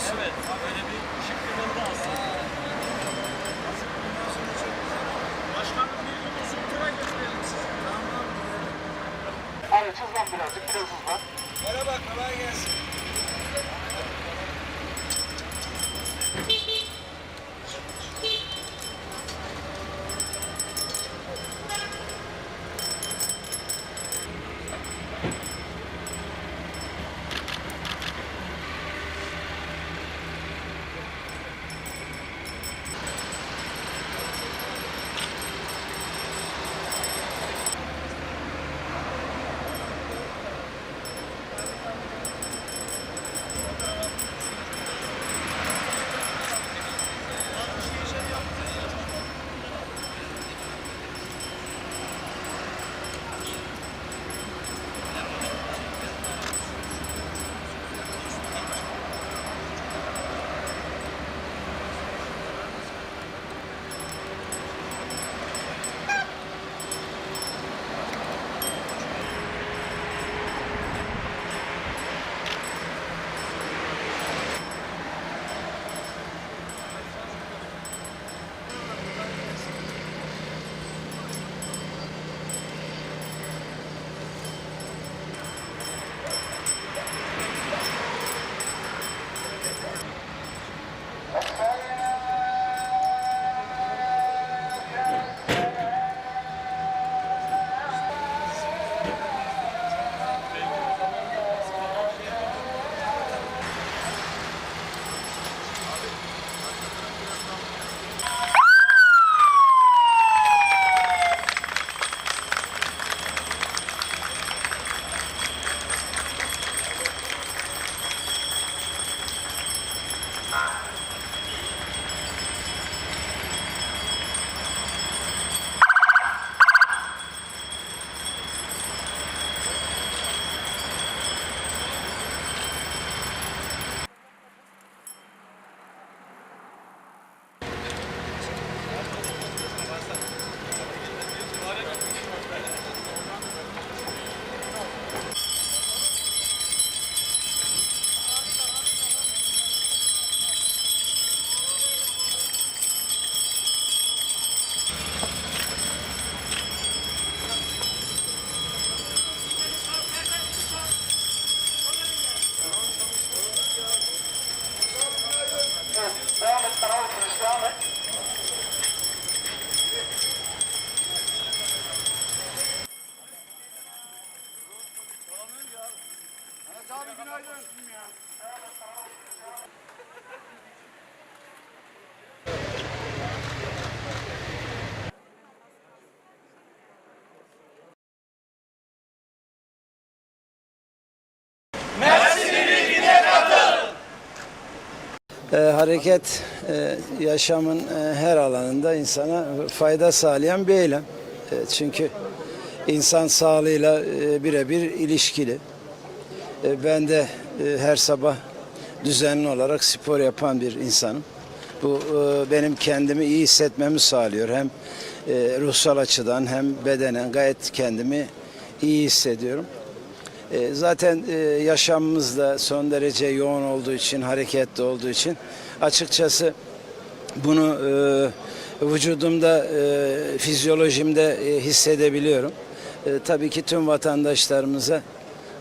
200 olmuş. Evet, böyle bir şık bir oldu aslında. Başkanım bir gün uzun tura götürelim sizi. Abi hızlan birazcık, biraz hızlan. Merhaba kolay gelsin. E, hareket e, yaşamın e, her alanında insana fayda sağlayan bir eylem. E, çünkü insan sağlığıyla e, birebir ilişkili. E, ben de e, her sabah düzenli olarak spor yapan bir insanım. Bu e, benim kendimi iyi hissetmemi sağlıyor. Hem e, ruhsal açıdan hem bedenen gayet kendimi iyi hissediyorum. E, Zaten e, yaşamımız da son derece yoğun olduğu için, hareketli olduğu için açıkçası bunu e, vücudumda, e, fizyolojimde hissedebiliyorum. Tabii ki tüm vatandaşlarımıza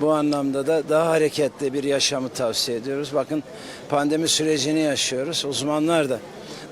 bu anlamda da daha hareketli bir yaşamı tavsiye ediyoruz. Bakın pandemi sürecini yaşıyoruz. Uzmanlar da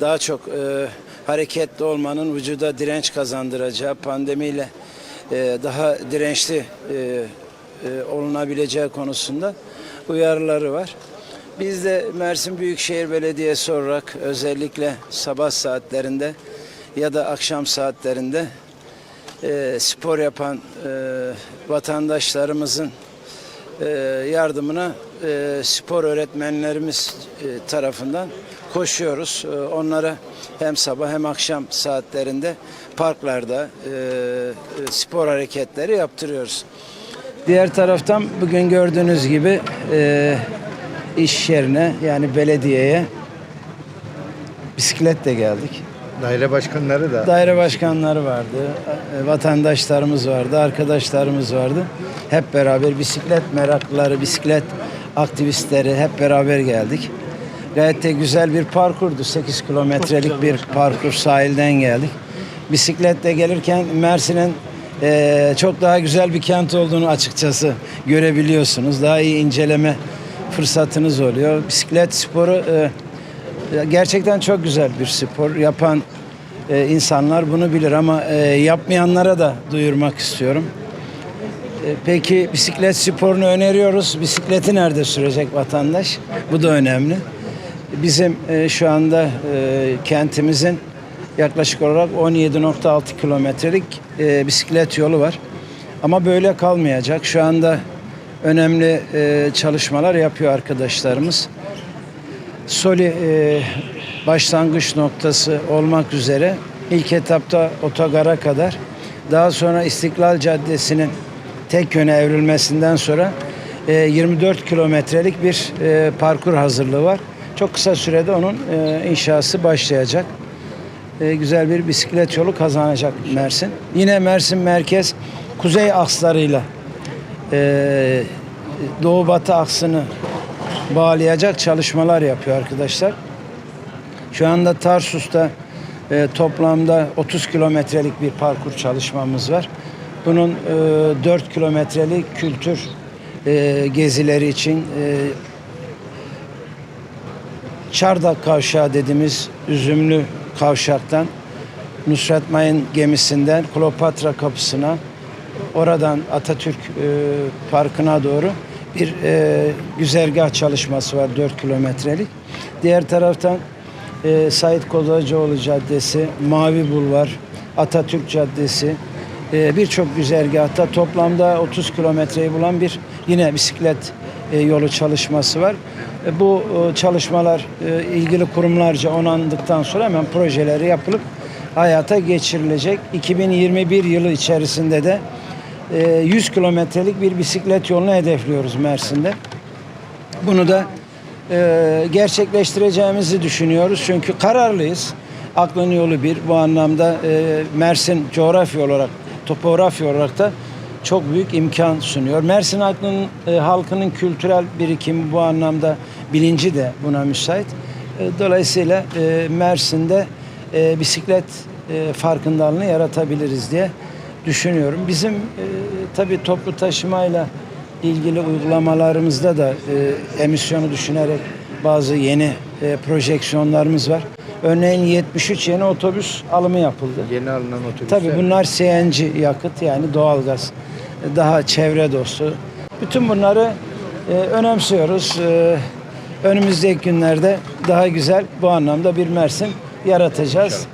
daha çok e, hareketli olmanın vücuda direnç kazandıracağı, pandemiyle e, daha dirençli e, e, olunabileceği konusunda uyarıları var. Biz de Mersin Büyükşehir Belediyesi olarak özellikle sabah saatlerinde ya da akşam saatlerinde e, spor yapan e, vatandaşlarımızın e, yardımına e, spor öğretmenlerimiz e, tarafından koşuyoruz. E, onlara hem sabah hem akşam saatlerinde parklarda e, e, spor hareketleri yaptırıyoruz. Diğer taraftan bugün gördüğünüz gibi e, iş yerine yani belediyeye bisikletle geldik. Daire başkanları da Daire başkanları vardı, e, vatandaşlarımız vardı, arkadaşlarımız vardı. Hep beraber bisiklet meraklıları, bisiklet aktivistleri hep beraber geldik. Gayet de güzel bir parkurdu. 8 kilometrelik bir parkur sahilden geldik. Bisikletle gelirken Mersin'in e, çok daha güzel bir kent olduğunu açıkçası görebiliyorsunuz. Daha iyi inceleme fırsatınız oluyor. Bisiklet sporu e, Gerçekten çok güzel bir spor. Yapan e, insanlar bunu bilir ama e, yapmayanlara da duyurmak istiyorum. E, peki bisiklet sporunu öneriyoruz. Bisikleti nerede sürecek vatandaş? Bu da önemli. Bizim e, şu anda e, kentimizin yaklaşık olarak 17.6 kilometrelik e, bisiklet yolu var. Ama böyle kalmayacak. Şu anda önemli e, çalışmalar yapıyor arkadaşlarımız. Soli e, başlangıç noktası olmak üzere ilk etapta otogara kadar daha sonra İstiklal Caddesi'nin tek yöne evrilmesinden sonra e, 24 kilometrelik bir e, parkur hazırlığı var. Çok kısa sürede onun e, inşası başlayacak. E, güzel bir bisiklet yolu kazanacak Mersin. Yine Mersin merkez kuzey akslarıyla e, doğu batı aksını bağlayacak çalışmalar yapıyor arkadaşlar. Şu anda Tarsus'ta e, toplamda 30 kilometrelik bir parkur çalışmamız var. Bunun e, 4 kilometrelik kültür e, gezileri için e, Çardak Kavşağı dediğimiz üzümlü kavşaktan Nusret Mayın gemisinden Kleopatra kapısına oradan Atatürk e, Parkı'na doğru bir e, güzergah çalışması var 4 kilometrelik. Diğer taraftan e, Sait Kozacıoğlu Caddesi, Mavi Bulvar, Atatürk Caddesi e, birçok güzergahta toplamda 30 kilometreyi bulan bir yine bisiklet e, yolu çalışması var. E, bu e, çalışmalar e, ilgili kurumlarca onandıktan sonra hemen projeleri yapılıp hayata geçirilecek. 2021 yılı içerisinde de e, 100 kilometrelik bir bisiklet yolunu hedefliyoruz Mersin'de. Bunu da gerçekleştireceğimizi düşünüyoruz. Çünkü kararlıyız. Aklın yolu bir. Bu anlamda Mersin coğrafya olarak, topografya olarak da çok büyük imkan sunuyor. Mersin halkının, halkının kültürel birikimi bu anlamda bilinci de buna müsait. E, dolayısıyla e, Mersin'de e, bisiklet farkındalığını yaratabiliriz diye düşünüyorum. Bizim tabii toplu taşımayla ilgili uygulamalarımızda da emisyonu düşünerek bazı yeni projeksiyonlarımız var. Örneğin 73 yeni otobüs alımı yapıldı. yeni alınan otobüsler. Tabii bunlar CNG yakıt yani doğalgaz. Daha çevre dostu. Bütün bunları e, önemsiyoruz. E, önümüzdeki günlerde daha güzel bu anlamda bir Mersin yaratacağız.